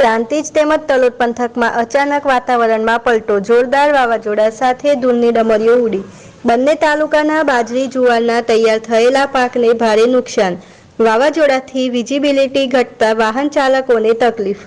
પ્રાંતિજ તેમજ તલોદ પંથકમાં અચાનક વાતાવરણમાં પલટો જોરદાર વાવાઝોડા સાથે ધૂળની ડમરીઓ ઉડી. બંને તાલુકાના બાજરી, જુવારના તૈયાર થયેલા પાકને ભારે નુકસાન. વાવાઝોડાથી વિઝિબિલિટી ઘટતા વાહન ચાલકોને તકલીફ.